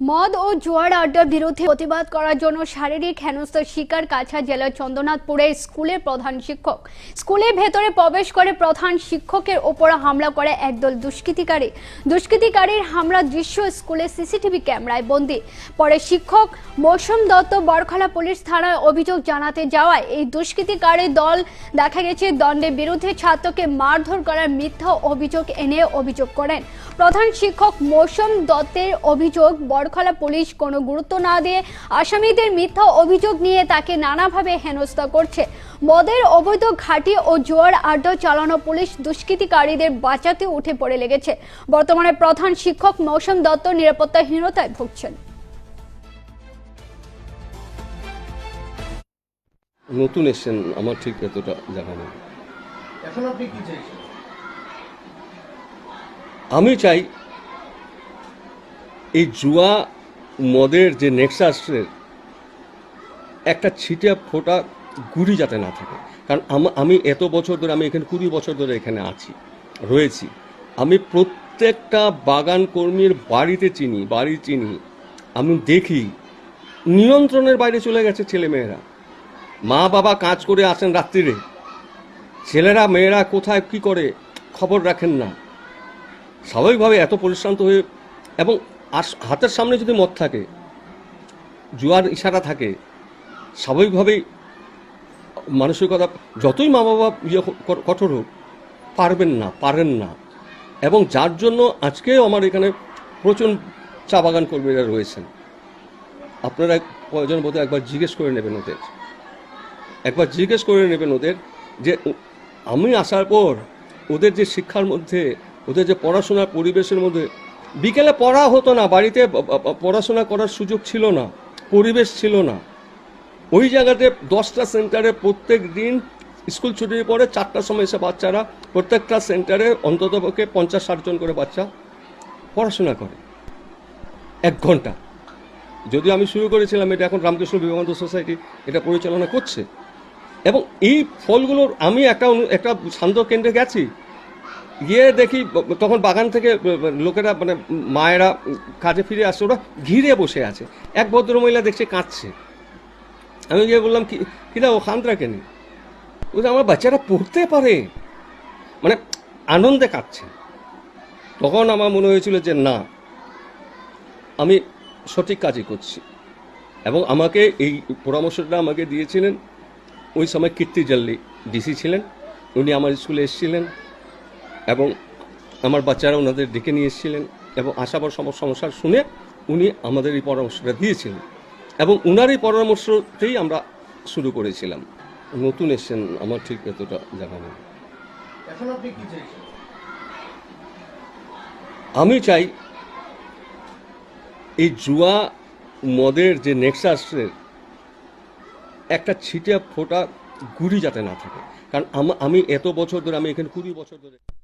মদ ও জোয়ার আড্ডার বিরুদ্ধে প্রতিবাদ করার জন্য শারীরিক হেনস্থার শিকার কাছা জেলার চন্দ্রনাথপুরের স্কুলের প্রধান শিক্ষক। স্কুলের ভেতরে প্রবেশ করে প্রধান শিক্ষকের ওপর হামলা করে একদল দুষ্কৃতিকারী। দুষ্কৃতিকারীর হামলা দৃশ্য স্কুলের সিসিটিভি ক্যামেরায় বন্দী। পরে শিক্ষক মৌসুম দত্ত বরখলা পুলিশ থানায় অভিযোগ জানাতে যাওয়ায় এই দুষ্কৃতিকারী দল দেখা গেছে দণ্ডের বিরুদ্ধে ছাত্রকে মারধর করার মিথ্যা অভিযোগ এনে অভিযোগ করেন। প্রধান শিক্ষক মৌসুম দত্তের অভিযোগ বরখলা পুলিশ কোনো গুরুত্ব না দিয়ে আসামিদের মিথ্যা অভিযোগ নিয়ে তাকে নানাভাবে হেনস্থা করছে। মদের অবৈধ ঘাঁটি ও জোয়ার আড্ডা চালানো পুলিশ দুষ্কৃতিকারীদের বাঁচাতে উঠে পড়ে লেগেছে। বর্তমানে প্রধান শিক্ষক মৌসুম দত্ত নিরাপত্তাহীনতায় ভুগছেন। নতুন এসছেন আমার ঠিক এতটা জানা নেই। এখন আপনি কি চাইছেন? আমি চাই এই জুয়া মদের যে নেক্সাসের একটা ছিটে ফোটা গুড়ি যাতে না থাকে। কারণ আমি এত বছর ধরে, আমি এখানে কুড়ি বছর ধরে এখানে আছি, রয়েছি। আমি প্রত্যেকটা বাগান কর্মীর বাড়িতে চিনি, বাড়ি চিনি। আমি দেখি, নিয়ন্ত্রণের বাইরে চলে গেছে ছেলেমেয়েরা। মা বাবা কাজ করে আসেন রাত্রিরে। ছেলেরা, মেয়েরা কোথায়, কি করে, খবর রাখেন না। স্বাভাবিকভাবে এত পরিশ্রান্ত হয়ে, এবং আস- হাতের সামনে যদি মদ থাকে, জুয়ার ইশারা থাকে, স্বাভাবিকভাবেই মানসিকতা যতই মা বাবা ইয়ে কঠোর হোক, পারবেন না, পারেন না। এবং যার জন্য আজকেও আমার এখানে প্রচুর চা বাগান কর্মীরা রয়েছেন। আপনারা প্রয়োজন বোধহয় একবার জিজ্ঞেস করে নেবেন ওদের। একবার জিজ্ঞেস করে নেবেন ওদের যে আমি আসার পর ওদের যে শিক্ষার মধ্যে, ওদের যে পড়াশোনার পরিবেশের মধ্যে বিকেলে পড়া হতো না, বাড়িতে পড়াশোনা করার সুযোগ ছিল না, পরিবেশ ছিল না। ওই জায়গাতে দশটা সেন্টারে প্রত্যেক দিন স্কুল ছুটির পরে চারটার সময় এসে বাচ্চারা প্রত্যেকটা সেন্টারে অন্ততপক্ষে পঞ্চাশ ষাট জন করে বাচ্চা পড়াশোনা করে। এক ঘণ্টা। যদিও আমি শুরু করেছিলাম, এটা এখন রামকৃষ্ণ বিবেকানন্দ সোসাইটি এটা পরিচালনা করছে। এবং এই ফলগুলোর আমি একটা একটা সান্ধ্য কেন্দ্রে গেছি গিয়ে দেখি তখন বাগান থেকে লোকেরা মানে মায়েরা কাজে ফিরে আসছে, ওরা ঘিরে বসে আছে। এক ভদ্রমহিলা দেখছে কাঁদছে। আমি গিয়ে বললাম, কি কিনা ও খান্তরা কেন? বলছে, আমার বাচ্চারা পড়তে পারে। মানে আনন্দে কাঁদছে। তখন আমার মনে হয়েছিল যে, না, আমি সঠিক কাজই করছি। এবং আমাকে এই পরামর্শটা আমাকে দিয়েছিলেন। ওই সময় কীর্তি জাল্লি ডিসি ছিলেন। উনি আমার স্কুলে এসেছিলেন। এবং আমার বাচ্চারা ওনাদের ডেকে নিয়ে এসেছিলেন এবং সম- সমস্যা শুনে উনি আমাদের এই পরামর্শটা দিয়েছিলেন। এবং উনার এই পরামর্শতেই আমরা শুরু করেছিলাম। নতুন এসছেন আমার ঠিক এতটা জানা নেই। আমি চাই এই জুয়া মদের যে নেক্সাসের একটা ছিটে ফোটা গুড়ি যাতে না থাকে। কারণ আমি এত বছর ধরে আমি এখানে কুড়ি বছর ধরে